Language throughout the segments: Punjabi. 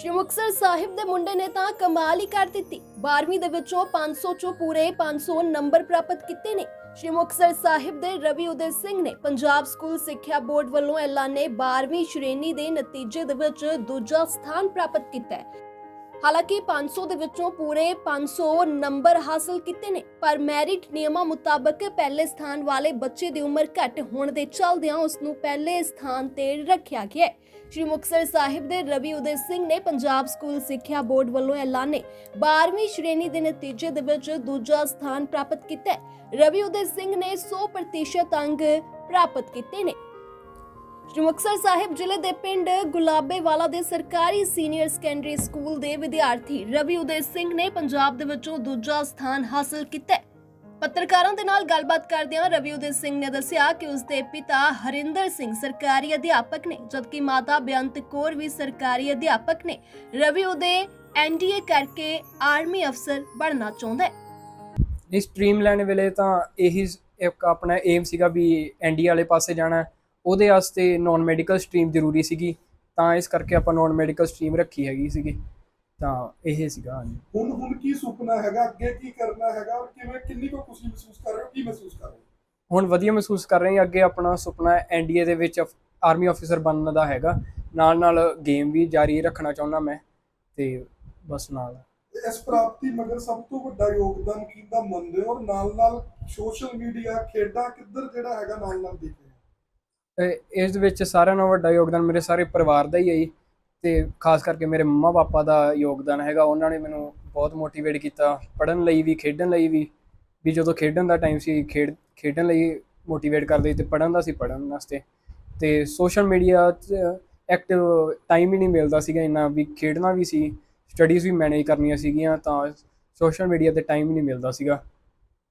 ਸ਼੍ਰੀ ਮੁਕਤਸਰ ਸਾਹਿਬ ਦੇ ਮੁੰਡੇ ਨੇ ਤਾਂ ਕਮਾਲ ਹੀ ਕਰ ਦਿੱਤੀ। 12ਵੀਂ ਦੇ ਵਿੱਚੋਂ 500 ਚੋਂ ਪੂਰੇ 500 ਨੰਬਰ ਪ੍ਰਾਪਤ ਕੀਤੇ ਨੇ। ਸ਼੍ਰੀ ਮੁਕਤਸਰ ਸਾਹਿਬ ਦੇ ਰਵੀ ਉਦੈ ਸਿੰਘ ਨੇ ਪੰਜਾਬ ਸਕੂਲ ਸਿੱਖਿਆ ਬੋਰਡ ਵੱਲੋਂ ਐਲਾਨੇ 12ਵੀਂ ਸ਼੍ਰੇਣੀ ਦੇ ਨਤੀਜੇ ਦੇ ਵਿੱਚ ਦੂਜਾ ਸਥਾਨ ਪ੍ਰਾਪਤ ਕੀਤਾ ਹੈ। ਹਾਲਾਂਕਿ 500 ਦੇ ਵਿੱਚੋਂ ਪੂਰੇ 500 ਨੰਬਰ ਹਾਸਲ ਕੀਤੇ ਨੇ, ਪਰ ਮੈਰਿਟ ਨਿਯਮਾਂ ਮੁਤਾਬਕ ਪਹਿਲੇ ਸਥਾਨ ਵਾਲੇ ਬੱਚੇ ਦੀ ਉਮਰ ਘੱਟ ਹੋਣ ਦੇ ਚੱਲਦਿਆਂ ਉਸ ਨੂੰ ਪਹਿਲੇ ਸਥਾਨ ਤੇ ਰੱਖਿਆ ਗਿਆ ਹੈ। ਸ਼੍ਰੀ ਮੁਕਤਸਰ ਸਾਹਿਬ ਦੇ ਰਵੀ ਉਦੈ ਸਿੰਘ ਨੇ ਪੰਜਾਬ ਸਕੂਲ ਸਿੱਖਿਆ ਬੋਰਡ ਵੱਲੋਂ ਐਲਾਨੇ 12ਵੀਂ ਸ਼੍ਰੇਣੀ ਦੇ ਨਤੀਜੇ ਦੇ ਵਿੱਚ ਦੂਜਾ ਸਥਾਨ ਪ੍ਰਾਪਤ ਕੀਤਾ ਹੈ। ਰਵੀ ਉਦੈ ਸਿੰਘ ਨੇ 100% ਅੰਕ ਪ੍ਰਾਪਤ ਕੀਤੇ ਨੇ। ਸ਼੍ਰੀ ਮੁਕਤਸਰ ਸਾਹਿਬ ਜ਼ਿਲ੍ਹੇ ਦੇ ਪਿੰਡ ਗੁਲਾਬੇਵਾਲਾ ਦੇ ਸਰਕਾਰੀ ਸੀਨੀਅਰ ਸੈਕੰਡਰੀ ਸਕੂਲ ਦੇ ਵਿਦਿਆਰਥੀ ਰਵੀ ਉਦੈ ਸਿੰਘ ਨੇ ਪੰਜਾਬ ਦੇ ਵਿੱਚੋਂ ਦੂਜਾ ਸਥਾਨ ਹਾਸਲ ਕੀਤਾ ਹੈ। ਪੱਤਰਕਾਰਾਂ ਦੇ ਨਾਲ ਗੱਲਬਾਤ ਕਰਦਿਆਂ ਰਵੀ ਉਦੈ ਸਿੰਘ ਨੇ ਦੱਸਿਆ ਕਿ ਉਸ ਦੇ ਪਿਤਾ ਹਰਿੰਦਰ ਸਿੰਘ ਸਰਕਾਰੀ ਅਧਿਆਪਕ ਨੇ, ਜਦਕਿ ਮਾਤਾ ਬੇਅੰਤ ਕੌਰ ਵੀ ਸਰਕਾਰੀ ਅਧਿਆਪਕ ਨੇ। ਰਵੀ ਉਦੈ ਐਨਡੀਏ ਕਰਕੇ ਆਰਮੀ ਅਫਸਰ ਬਣਨਾ ਚਾਹੁੰਦਾ ਹੈ। ਨਹੀਂ ਸਟਰੀਮ ਲੈਣ ਵੇਲੇ ਤਾਂ ਇਹੀ ਇੱਕ ਆਪਣਾ ਏਮ ਸੀਗਾ ਵੀ ਐਨਡੀ ਵਾਲੇ ਪਾਸੇ ਜਾਣਾ ਉਹਦੇ ਵਾਸਤੇ ਨਾਨ ਮੈਡੀਕਲ ਸਟਰੀਮ ਜ਼ਰੂਰੀ ਸੀਗੀ ਤਾਂ ਇਸ ਕਰਕੇ ਆਪਾਂ ਨਾਨ ਮੈਡੀਕਲ ਸਟਰੀਮ ਰੱਖੀ ਹੈਗੀ ਸੀਗੀ ਤਾਂ ਇਹ ਸੀਗਾ ਹਾਂਜੀ। ਹੁਣ ਹੁਣ ਕੀ ਸੁਪਨਾ ਹੈਗਾ ਅੱਗੇ ਕੀ ਕਰਨਾ ਹੈਗਾ ਔਰ ਕਿਵੇਂ ਕਿੰਨੀ ਕੁ ਖੁਸ਼ੀ ਮਹਿਸੂਸ ਕਰ ਰਹੇ ਹੋ ਕੀ ਮਹਿਸੂਸ ਕਰ ਰਹੇ ਹੋ? ਹੁਣ ਵਧੀਆ ਮਹਿਸੂਸ ਕਰ ਰਹੇ ਹਾਂ ਅੱਗੇ ਆਪਣਾ ਸੁਪਨਾ ਐਨਡੀਏ ਦੇ ਵਿੱਚ ਆਰਮੀ ਅਫੀਸਰ ਬਣਨ ਦਾ ਹੈਗਾ। ਨਾਲ ਨਾਲ ਗੇਮ ਵੀ ਜਾਰੀ ਰੱਖਣਾ ਚਾਹੁੰਦਾ ਮੈਂ ਤੇ ਬਸ ਨਾਲ। ਇਸ ਪ੍ਰਾਪਤੀ ਮਗਰ ਸਭ ਤੋਂ ਵੱਡਾ ਯੋਗਦਾਨ ਕਿਹਦਾ ਮੰਨਦੇ ਹੋ? ਔਰ ਨਾਲ ਨਾਲ ਸੋਸ਼ਲ ਮੀਡੀਆ ਖੇਡਾਂ ਕਿੱਧਰ ਜਿਹੜਾ ਹੈਗਾ ਨਾਲ ਨਾਲ ਤੇ ਇਸ ਦੇ ਵਿੱਚ ਸਾਰਿਆਂ ਨਾਲੋਂ ਵੱਡਾ ਯੋਗਦਾਨ ਮੇਰੇ ਸਾਰੇ ਪਰਿਵਾਰ ਦਾ ਹੀ ਹੈ ਜੀ। ਤੇ ਖਾਸ ਕਰਕੇ ਮੇਰੇ ਮੰਮਾ ਪਾਪਾ ਦਾ ਯੋਗਦਾਨ ਹੈਗਾ। ਉਹਨਾਂ ਨੇ ਮੈਨੂੰ ਬਹੁਤ ਮੋਟੀਵੇਟ ਕੀਤਾ ਪੜ੍ਹਨ ਲਈ ਵੀ, ਖੇਡਣ ਲਈ ਵੀ ਵੀ ਜਦੋਂ ਖੇਡਣ ਦਾ ਟਾਈਮ ਸੀ, ਖੇਡ, ਖੇਡਣ ਲਈ ਮੋਟੀਵੇਟ ਕਰਦੇ ਤੇ ਪੜ੍ਹਨ ਦਾ ਸੀ ਪੜ੍ਹਨ ਵਾਸਤੇ। ਤੇ ਸੋਸ਼ਲ ਮੀਡੀਆ 'ਚ ਐਕਟਿਵ ਟਾਈਮ ਹੀ ਨਹੀਂ ਮਿਲਦਾ ਸੀਗਾ ਇੰਨਾ ਵੀ ਖੇਡਣਾ ਵੀ ਸੀ ਸਟੱਡੀਜ਼ ਵੀ ਮੈਨੇਜ ਕਰਨੀਆਂ ਸੀਗੀਆਂ ਤਾਂ ਸੋਸ਼ਲ ਮੀਡੀਆ ਤੇ ਟਾਈਮ ਹੀ ਨਹੀਂ ਮਿਲਦਾ ਸੀਗਾ।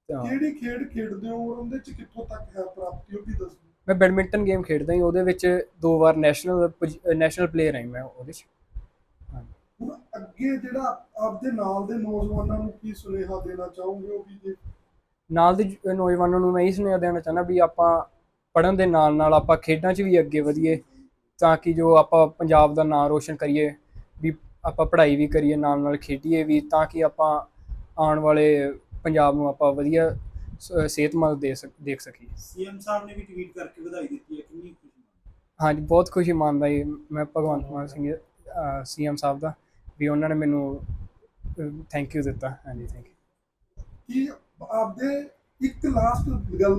ਤਾਂ ਖੇਡ ਖੇਡਦੇ ਹੋ ਉਹਦੇ ਚ ਕਿੱਥੋਂ ਤੱਕ ਹੈ ਪ੍ਰਾਪਤੀ ਉਹ ਵੀ ਦੱਸੋ। ਮੈਂ ਬੈਡਮਿੰਟਨ ਗੇਮ ਖੇਡਦਾ ਹਾਂ ਉਹਦੇ ਵਿੱਚ ਦੋ ਵਾਰ ਨੈਸ਼ਨਲ ਨੈਸ਼ਨਲ ਪਲੇਅਰ ਹਾਂ ਮੈਂ ਉਹਦੇ 'ਚ। ਹੁਣ ਅੱਗੇ ਜਿਹੜਾ ਆਪਦੇ ਨਾਲ ਦੇ ਨੌਜਵਾਨਾਂ ਨੂੰ ਕੀ ਸੁਨੇਹਾ ਦੇਣਾ ਚਾਹੋਗੇ ਉਹ ਵੀ ਜੇ? ਨਾਲ ਦੇ ਜ- ਨੌਜਵਾਨਾਂ ਨੂੰ ਮੈਂ ਇਹ ਸੁਨੇਹਾ ਦੇਣਾ ਚਾਹੁੰਦਾ ਵੀ ਆਪਾਂ ਪੜ੍ਹਨ ਦੇ ਨਾਲ ਨਾਲ ਆਪਾਂ ਖੇਡਾਂ 'ਚ ਵੀ ਅੱਗੇ ਵਧੀਏ ਤਾਂ ਕਿ ਜੋ ਆਪਾਂ ਪੰਜਾਬ ਦਾ ਨਾਮ ਰੋਸ਼ਨ ਕਰੀਏ ਵੀ ਆਪਾਂ ਪੜ੍ਹਾਈ ਵੀ ਕਰੀਏ ਨਾਲ ਨਾਲ ਖੇਡੀਏ ਵੀ ਤਾਂ ਕਿ ਆਪਾਂ ਆਉਣ ਵਾਲੇ ਪੰਜਾਬ ਨੂੰ ਆਪਾਂ ਵਧੀਆ ਸ- ਸਿਹਤਮੰਦ ਦੇ ਸਕ ਦੇਖ ਸਕੀਏ ਸੀਐਮ ਸਾਹਿਬ ਨੇ ਵੀ ਟਵੀਟ ਕਰਕੇ ਵਧਾਈ ਦਿੱਤੀ ਹੈ ਕਿੰਨੀ ਖੁਸ਼ੀ ਹੈ ਹਾਂਜੀ ਬਹੁਤ ਖੁਸ਼ੀ ਮੰਨਦਾ ਜੀ। ਮੈਂ ਭਗਵੰਤ ਮਾਨ ਸਿੰਘ ਸੀਐਮ ਸਾਹਿਬ ਦਾ ਵੀ ਉਹਨਾਂ ਨੇ ਮੈਨੂੰ ਥੈਂਕ ਯੂ ਦਿੱਤਾ। ਹਾਂਜੀ ਥੈਂਕ ਯੂ ਕੀ ਆਪਦੇ ਇੱਕ ਲਾਸਟ ਗੱਲ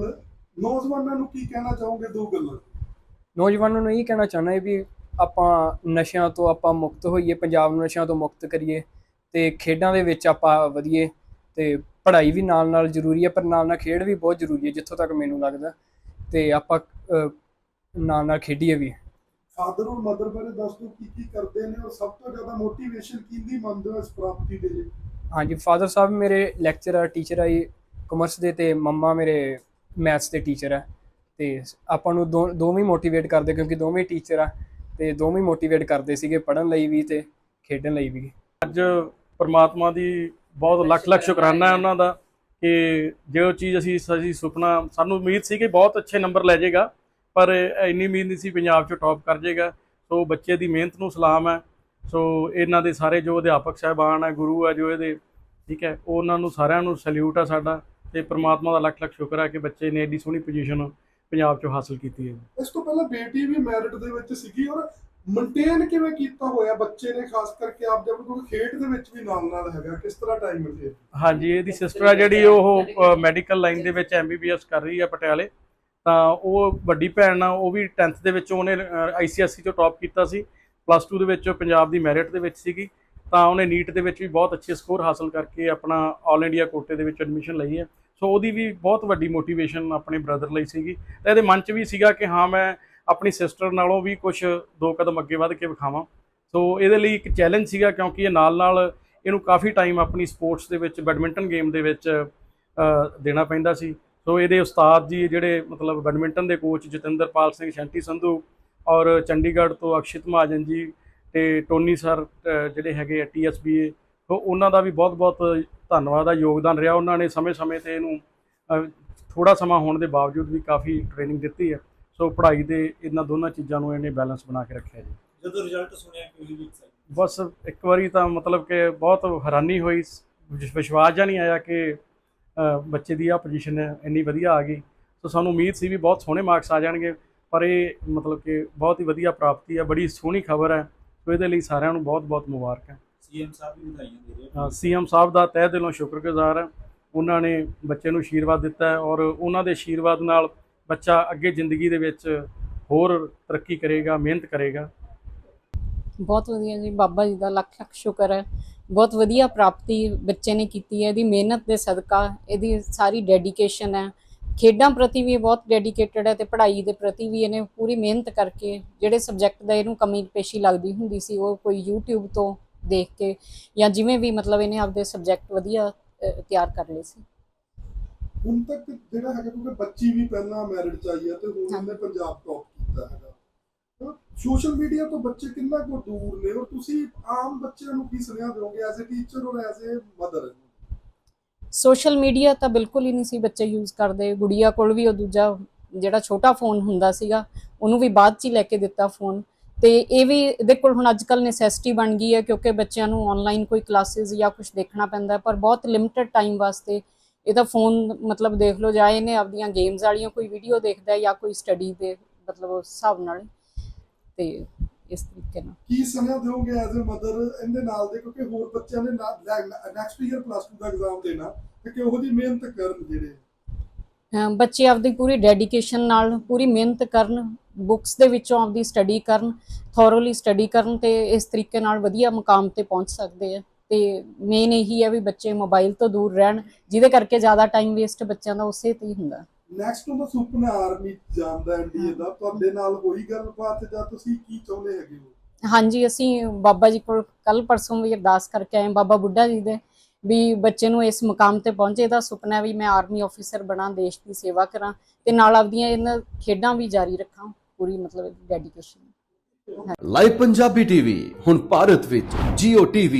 ਨੌਜਵਾਨਾਂ ਨੂੰ ਕੀ ਕਹਿਣਾ ਚਾਹੋਗੇ ਦੋ ਗੱਲਾਂ? ਨੌਜਵਾਨਾਂ ਨੂੰ ਇਹ ਕਹਿਣਾ ਚਾਹੁੰਦਾ ਵੀ ਆਪਾਂ ਨਸ਼ਿਆਂ ਤੋਂ ਆਪਾਂ ਮੁਕਤ ਹੋਈਏ ਪੰਜਾਬ ਨੂੰ ਨਸ਼ਿਆਂ ਤੋਂ ਮੁਕਤ ਕਰੀਏ ਤੇ ਖੇਡਾਂ ਦੇ ਵਿੱਚ ਆਪਾਂ ਵਧੀਏ ਤੇ ਪੜ੍ਹਾਈ ਵੀ ਨਾਲ ਨਾਲ ਜ਼ਰੂਰੀ ਹੈ ਪਰ ਨਾਲ ਨਾਲ ਖੇਡ ਵੀ ਬਹੁਤ ਜ਼ਰੂਰੀ ਹੈ ਜਿੱਥੋਂ ਤੱਕ ਮੈਨੂੰ ਲੱਗਦਾ ਤੇ ਆਪਾਂ ਅਹ, ਨਾਲ ਨਾਲ ਖੇਡੀਏ ਵੀ। ਫਾਦਰ ਔਰ ਮਦਰ ਬਾਰੇ ਦੱਸ ਦਿਓ ਕੀ ਕੀ ਕਰਦੇ ਨੇ ਔਰ ਸਭ ਤੋਂ ਜ਼ਿਆਦਾ ਮੋਟੀਵੇਸ਼ਨ ਕਿੰਦੀ ਮੰਨਦੇ ਹੋ ਇਸ ਪ੍ਰਾਪਤੀ ਦੇ ਲਈ? ਹਾਂਜੀ ਫਾਦਰ ਸਾਹਿਬ ਮੇਰੇ ਲੈਕਚਰਰ ਟੀਚਰ ਆ ਜੀ ਕਮਰਸ ਦੇ ਤੇ ਮੰਮਾ ਮੇਰੇ ਮੈਥਸ ਦੇ ਟੀਚਰ ਆ। ਤੇ ਆਪਾਂ ਨੂੰ ਦੋ ਦੋਵੇਂ ਮੋਟੀਵੇਟ ਕਰਦੇ ਕਿਉਂਕਿ ਦੋਵੇਂ ਟੀਚਰ ਆ। ਤੇ ਦੋਵੇਂ ਮੋਟੀਵੇਟ ਕਰਦੇ ਸੀਗੇ ਪੜ੍ਹਨ ਲਈ ਵੀ ਤੇ ਖੇਡਣ ਲਈ ਵੀ। ਅੱਜ ਪ੍ਰਮਾਤਮਾ ਦੀ ਬਹੁਤ ਲੱਖ ਲੱਖ ਸ਼ੁਕਰਾਨਾ ਹੈ ਉਹਨਾਂ ਦਾ ਕਿ ਜੋ ਚੀਜ਼ ਅਸੀਂ ਅਸੀਂ ਸੁਪਨਾ ਸਾਨੂੰ ਉਮੀਦ ਸੀ ਕਿ ਬਹੁਤ ਅੱਛੇ ਨੰਬਰ ਲੈ ਜਾਏਗਾ ਪਰ ਇੰਨੀ ਉਮੀਦ ਨਹੀਂ ਸੀ ਪੰਜਾਬ 'ਚ ਟੌਪ ਕਰ ਜਾਏਗਾ। ਸੋ ਬੱਚੇ ਦੀ ਮਿਹਨਤ ਨੂੰ ਸਲਾਮ ਹੈ। ਸੋ ਇਹਨਾਂ ਦੇ ਸਾਰੇ ਜੋ ਅਧਿਆਪਕ ਸਾਹਿਬਾਨ ਹੈ ਗੁਰੂ ਹੈ ਜੋ ਇਹਦੇ ਠੀਕ ਹੈ ਉਹਨਾਂ ਨੂੰ ਸਾਰਿਆਂ ਨੂੰ ਸੈਲੂਟ ਹੈ ਸਾਡਾ ਤੇ ਪ੍ਰਮਾਤਮਾ ਦਾ ਲੱਖ ਲੱਖ ਸ਼ੁਕਰ ਹੈ ਕਿ ਬੱਚੇ ਨੇ ਏਡੀ ਸੋਹਣੀ ਪੋਜੀਸ਼ਨ ਪੰਜਾਬ 'ਚੋਂ ਹਾਸਲ ਕੀਤੀ ਹੈ। ਇਸ ਤੋਂ ਪਹਿਲਾਂ ਬੇਟੀ ਵੀ ਮੈਰਿਟ ਦੇ ਵਿੱਚ ਸੀਗੀ ਔਰ ਮੇਨਟੇਨ ਕਿਵੇਂ ਕੀਤਾ ਹੋਇਆ? ਬੱਚੇ ਨੇ ਖਾਸ ਕਰਕੇ ਆਪਦੇ ਆਪ ਨੂੰ ਖੇਡ ਦੇ ਵਿੱਚ ਵੀ ਨਾਲ ਨਾਲ ਹੈਗਾ। ਕਿਸ ਤਰ੍ਹਾਂ ਟਾਈਮ ਮਿਲਦੇ ਹਾਂਜੀ, ਇਹਦੀ ਸਿਸਟਰ ਆ ਜਿਹੜੀ ਉਹ ਮੈਡੀਕਲ ਲਾਈਨ ਦੇ ਵਿੱਚ ਐਮਬੀਬੀਐਸ ਕਰ ਰਹੀ ਹੈ ਪਟਿਆਲੇ। ਤਾਂ ਉਹ ਵੱਡੀ ਭੈਣ ਆ, ਉਹ ਵੀ 10th ਦੇ ਵਿੱਚ ਉਹਨੇ ਆਈਸੀਐਸਸੀ ਚੋਂ ਟੌਪ ਕੀਤਾ ਸੀ। ਪਲੱਸ 2 ਦੇ ਵਿੱਚ ਪੰਜਾਬ ਦੀ ਮੈਰਿਟ ਦੇ ਵਿੱਚ ਸੀਗੀ। ਤਾਂ ਉਹਨੇ ਨੀਟ ਦੇ ਵਿੱਚ ਵੀ ਬਹੁਤ ਅੱਛੇ ਸਕੋਰ ਹਾਸਲ ਕਰਕੇ ਆਪਣਾ ਆਲ ਇੰਡੀਆ ਕੋਟੇ ਦੇ ਵਿੱਚ ਐਡਮਿਸ਼ਨ ਲਈ ਹੈ ਸੋ ਉਹਦੀ ਵੀ ਬਹੁਤ ਵੱਡੀ ਮੋਟੀਵੇਸ਼ਨ ਆਪਣੇ ਬ੍ਰਦਰ ਲਈ ਸੀਗੀ। ਤਾਂ ਇਹਦੇ ਮਨ 'ਚ ਵੀ ਸੀਗਾ ਕਿ ਹਾਂ, ਮੈਂ ਆਪਣੀ ਸਿਸਟਰ ਨਾਲੋਂ ਵੀ ਕੁਝ ਦੋ ਕਦਮ ਅੱਗੇ ਵੱਧ ਕੇ ਵਿਖਾਵਾਂ। ਸੋ ਇਹਦੇ ਲਈ ਇੱਕ ਚੈਲੰਜ ਸੀਗਾ ਕਿਉਂਕਿ ਇਹ ਨਾਲ ਨਾਲ ਇਹਨੂੰ ਕਾਫੀ ਟਾਈਮ ਆਪਣੀ ਸਪੋਰਟਸ ਦੇ ਵਿੱਚ ਬੈਡਮਿੰਟਨ ਗੇਮ ਦੇ ਵਿੱਚ ਦੇਣਾ ਪੈਂਦਾ ਸੀ। ਸੋ ਇਹਦੇ ਉਸਤਾਦ ਜੀ ਜਿਹੜੇ ਮਤਲਬ ਬੈਡਮਿੰਟਨ ਦੇ ਕੋਚ ਜਤਿੰਦਰਪਾਲ ਸਿੰਘ ਸ਼ੰਟੀ ਸੰਧੂ ਔਰ ਚੰਡੀਗੜ੍ਹ ਤੋਂ ਅਕਸ਼ਿਤ ਮਹਾਜਨ ਜੀ ਤੇ ਟੋਨੀ ਸਰ ਜਿਹੜੇ ਹੈਗੇ ਆ ਟੀਐਸਬੀਏ ਸੋ ਉਹਨਾਂ ਦਾ ਵੀ ਬਹੁਤ-ਬਹੁਤ ਧੰਨਵਾਦ ਆ, ਯੋਗਦਾਨ ਰਿਹਾ। ਉਹਨਾਂ ਨੇ ਸਮੇਂ-ਸਮੇਂ ਤੇ ਇਹਨੂੰ ਥੋੜਾ ਸਮਾਂ ਹੋਣ ਦੇ ਬਾਵਜੂਦ ਵੀ ਕਾਫੀ ਟ੍ਰੇਨਿੰਗ ਦਿੱਤੀ ਹੈ ਸੋ ਪੜ੍ਹਾਈ ਦੇ ਇਹਨਾਂ ਦੋਨਾਂ ਚੀਜ਼ਾਂ ਨੂੰ ਇਹਨੇ ਬੈਲੈਂਸ ਬਣਾ ਕੇ ਰੱਖਿਆ ਜੀ। ਜਦੋਂ ਰਿਜ਼ਲਟ ਸੁਣਿਆ ਕਿ ਉਹਦੀ ਵੀ excitement ਬਸ ਇੱਕ ਵਾਰੀ ਤਾਂ ਮਤਲਬ ਕਿ ਬਹੁਤ ਹੈਰਾਨੀ ਹੋਈ। ਵਿਸ਼- ਵਿਸ਼ਵਾਸ ਜਾਂ ਨਹੀਂ ਆਇਆ ਕਿ ਬੱਚੇ ਦੀ ਆ ਪੋਜੀਸ਼ਨ ਇੰਨੀ ਵਧੀਆ ਆ ਗਈ। ਸੋ ਸਾਨੂੰ ਉਮੀਦ ਸੀ ਵੀ ਬਹੁਤ ਸੋਹਣੇ ਮਾਰਕਸ ਆ ਜਾਣਗੇ। ਪਰ ਇਹ ਮਤਲਬ ਕਿ ਬਹੁਤ ਹੀ ਵਧੀਆ ਪ੍ਰਾਪਤੀ ਹੈ ਬੜੀ ਸੋਹਣੀ ਖਬਰ ਹੈ ਸੋ ਇਹਦੇ ਲਈ ਸਾਰਿਆਂ ਨੂੰ ਬਹੁਤ-ਬਹੁਤ ਮੁਬਾਰਕਾਂ ਸੀਐਮ ਸਾਹਿਬ ਵੀ ਵਧਾਈਆਂ ਦੇ ਰਹੇ ਆ। ਸੀਐਮ ਸਾਹਿਬ ਦਾ ਤਹਿ ਦਿਲੋਂ ਸ਼ੁਕਰਗੁਜ਼ਾਰ ਹਾਂ ਉਹਨਾਂ ਨੇ ਬੱਚੇ ਨੂੰ ਆਸ਼ੀਰਵਾਦ ਦਿੱਤਾ ਹੈ ਔਰ ਉਹਨਾਂ ਦੇ ਆਸ਼ੀਰਵਾਦ ਨਾਲ ਬੱਚਾ ਅੱਗੇ ਜ਼ਿੰਦਗੀ ਦੇ ਵਿੱਚ ਹੋਰ ਤਰੱਕੀ ਕਰੇਗਾ, ਮਿਹਨਤ ਕਰੇਗਾ। ਬਹੁਤ ਵਧੀਆ ਜੀ, ਬਾਬਾ ਜੀ ਦਾ ਲੱਖ ਲੱਖ ਸ਼ੁਕਰ ਹੈ। ਬਹੁਤ ਵਧੀਆ ਪ੍ਰਾਪਤੀ ਬੱਚੇ ਨੇ ਕੀਤੀ ਹੈ, ਇਹਦੀ ਮਿਹਨਤ ਦੇ ਸਦਕਾ ਇਹਦੀ ਸਾਰੀ ਡੈਡੀਕੇਸ਼ਨ ਹੈ। ਖੇਡਾਂ ਪ੍ਰਤੀ ਵੀ ਇਹ ਬਹੁਤ ਡੈਡੀਕੇਟਡ ਹੈ ਤੇ ਪੜ੍ਹਾਈ ਦੇ ਪ੍ਰਤੀ ਵੀ ਇਹਨੇ ਪੂਰੀ ਮਿਹਨਤ ਕਰਕੇ ਜਿਹੜੇ ਸਬਜੈਕਟ ਦਾ ਇਹਨੂੰ ਕਮੀ ਪੇਸ਼ੀ ਲੱਗਦੀ ਹੁੰਦੀ ਸੀ, ਉਹ ਕੋਈ YouTube ਤੋਂ ਦੇਖ ਕੇ ਜਾਂ ਜਿਵੇਂ ਵੀ ਮਤਲਬ ਇਹਨੇ ਆਪਦੇ ਸਬਜੈਕਟ ਵਧੀਆ ਤਿਆਰ ਕਰ ਲਏ ਸੀ। ਹੁਣ ਤੱਕ ਜਿਹੜਾ ਹੈਗਾ ਕਿਉਂਕਿ ਬੱਚੀ ਵੀ ਪਹਿਲਾਂ ਮੈਰਿਟ ਚ ਆਈ ਹੈ ਤੇ ਹੁਣ ਉਹਨੇ ਪੰਜਾਬ ਟੌਪ ਕੀਤਾ ਹੈਗਾ। ਸੋਸ਼ਲ ਮੀਡੀਆ ਤੋਂ ਬੱਚੇ ਕਿੰਨਾ ਕੁ ਦੂਰ ਨੇ ਔਰ ਤੁਸੀਂ ਆਮ ਬੱਚਿਆਂ ਨੂੰ ਕੀ ਸੁਨੇਹਾ ਦਿਓਗੇ ਐਜ਼ ਅ ਟੀਚਰ ਔਰ as a mother social media ਤਾਂ ਬਿਲਕੁਲ ਹੀ ਨਹੀਂ ਸੀ ਬੱਚੇ ਯੂਜ਼ ਕਰਦੇ। ਗੁੜੀਆ ਕੋਲ ਵੀ ਉਹ ਦੂਜਾ ਜਿਹੜਾ ਛੋਟਾ ਫੋਨ ਹੁੰਦਾ ਸੀਗਾ ਉਹਨੂੰ ਵੀ ਬਾਅਦ ਚ ਹੀ ਲੈ ਕੇ ਦਿੱਤਾ ਫੋਨ ਤੇ ਇਹ ਵੀ ਇਹਦੇ ਕੋਲ ਹੁਣ ਅੱਜ ਕੱਲ ਨੈਸੈਸਿਟੀ ਬਣ ਗਈ ਹੈ ਕਿਉਂਕਿ ਬੱਚਿਆਂ ਨੂੰ ਆਨਲਾਈਨ ਕੋਈ ਕਲਾਸਿਸ ਜਾਂ ਕੁਝ ਦੇਖਣਾ ਪੈਂਦਾ ਪਰ ਬਹੁਤ ਲਿਮਿਟਡ ਟਾਈਮ ਵਾਸਤੇ ਇਹਦਾ ਫੋਨ ਮਤਲਬ ਦੇਖ ਲਓ ਜਾਂ ਇਹਨੇ ਆਪਦੀਆਂ ਗੇਮਸ ਵਾਲੀਆਂ ਕੋਈ ਵੀਡੀਓ ਦੇਖਦਾ ਜਾਂ ਕੋਈ ਸਟੱਡੀ ਦੇ ਮਤਲਬ ਉਸ ਹਿਸਾਬ ਨਾਲ ਤੇ ਇਸ ਤਰੀਕੇ ਨਾਲ। ਕੀ ਸੁਨੇਹਾ ਦਿਓਗੇ ਐਜ਼ ਅ ਮਦਰ ਇਹਦੇ ਨਾਲ ਦੇ? ਕਿਉਂਕਿ ਹੋਰ ਬੱਚਿਆਂ ਨੇ ਨੈਕਸਟ ਈਅਰ ਪਲੱਸ 2 ਦਾ ਐਗਜ਼ਾਮ ਦੇਣਾ ਤੇ ਕਿ ਉਹਦੀ ਮਿਹਨਤ ਕਰਨ ਜਿਹੜੇ? ਬੱਚੇ ਆਪਦੀ ਪੂਰੀ ਡੈਡੀਕੇਸ਼ਨ ਨਾਲ ਪੂਰੀ ਮਿਹਨਤ ਕਰਨ ਬੁੱਕਸ ਦੇ ਵਿੱਚੋਂ ਆਪਦੀ ਸਟੱਡੀ ਕਰਨ ਥੋਰੋਲੀ ਸਟੱਡੀ ਕਰਨ ਤੇ ਇਸ ਤਰੀਕੇ ਨਾਲ ਵਧੀਆ ਮੁਕਾਮ ਤੇ ਪਹੁੰਚ ਸਕਦੇ ਆ। ਤੇ ਮੇਨ ਇਹੀ ਹੈ ਵੀ ਬੱਚੇ ਮੋਬਾਈਲ ਤੋਂ ਦੂਰ ਰਹਿਣ ਜਿਹਦੇ ਕਰਕੇ ਜ਼ਿਆਦਾ ਟਾਈਮ ਵੇਸਟ ਬੱਚਿਆਂ ਦਾ ਉਸੇ ਤੇ ਹੀ ਹੁੰਦਾ। ਨੈਕਸਟ ਉਹਦਾ ਸੁਪਨਾ ਆਰਮੀ ਜਾਣ ਦਾ ਐਨਡੀਏ ਦਾ ਤੁਹਾਡੇ ਨਾਲ ਹੋਈ ਗੱਲਬਾਤ ਜਾਂ ਤੁਸੀਂ ਕੀ ਚਾਹੁੰਦੇ ਹੈਗੇ ਹੋ? ਹਾਂਜੀ ਅਸੀਂ ਬਾਬਾ ਜੀ ਕੋਲ ਕੱਲ ਪਰਸੋਂ ਵੀ ਅਰਦਾਸ ਕਰਕੇ ਆਏ ਬਾਬਾ ਬੁੱਢਾ ਜੀ ਦੇ ਵੀ ਬੱਚੇ ਨੂੰ ਇਸ ਮੁਕਾਮ ਤੇ ਪਹੁੰਚੇ। ਦਾ ਸੁਪਨਾ ਹੈ ਵੀ ਮੈਂ ਆਰਮੀ ਆਫੀਸਰ ਬਣਾ ਦੇਸ਼ ਦੀ ਸੇਵਾ ਕਰਾਂ ਤੇ ਨਾਲ ਆਪਦੀਆਂ ਇਹਨਾਂ ਖੇਡਾਂ ਵੀ ਜਾਰੀ ਰੱਖਾਂ ਪੂਰੀ ਮਤਲਬ ਡੈਡੀਕੇਸ਼ਨ ਲਾਈਵ ਪੰਜਾਬੀ ਟੀਵੀ ਹੁਣ ਭਾਰਤ ਵਿੱਚ Jio TV,